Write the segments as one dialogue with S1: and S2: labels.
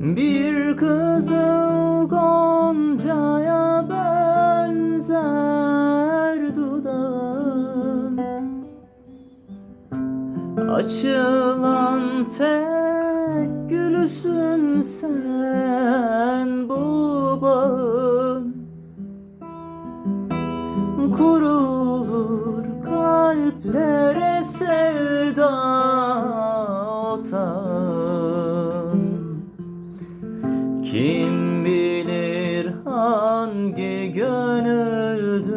S1: Bir kızıl goncaya benzer dudağın. Açılan tek gülüsün sen bu bağın. Kurulur kalplere sevda atan Kim bilir hangi gönüldür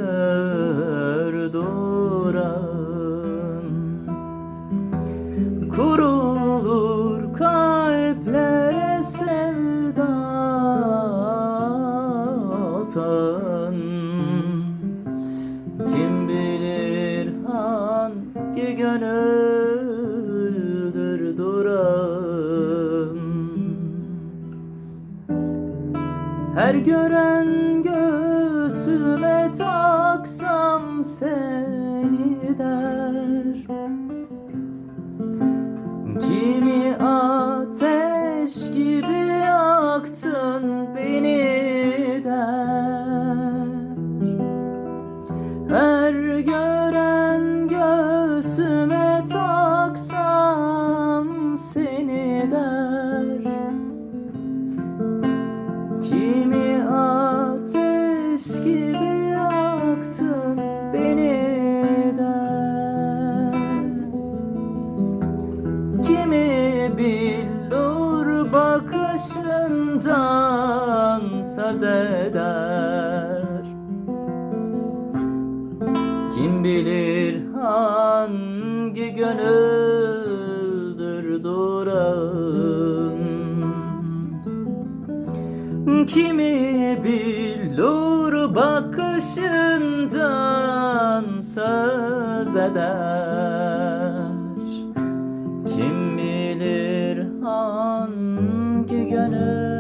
S1: duran? Kurulur kalplere sevda atan. Kim bilir hangi gönüldür Her gören göğsüme taksam seni der. Kimi ateş gibi yaktın beni der. Her gören göğsüme taksam seni der billur bakışından söz eder. Kim bilir hangi gönüldür duran Kimi billur bakışından söz eder. Kim bilir hangi gönül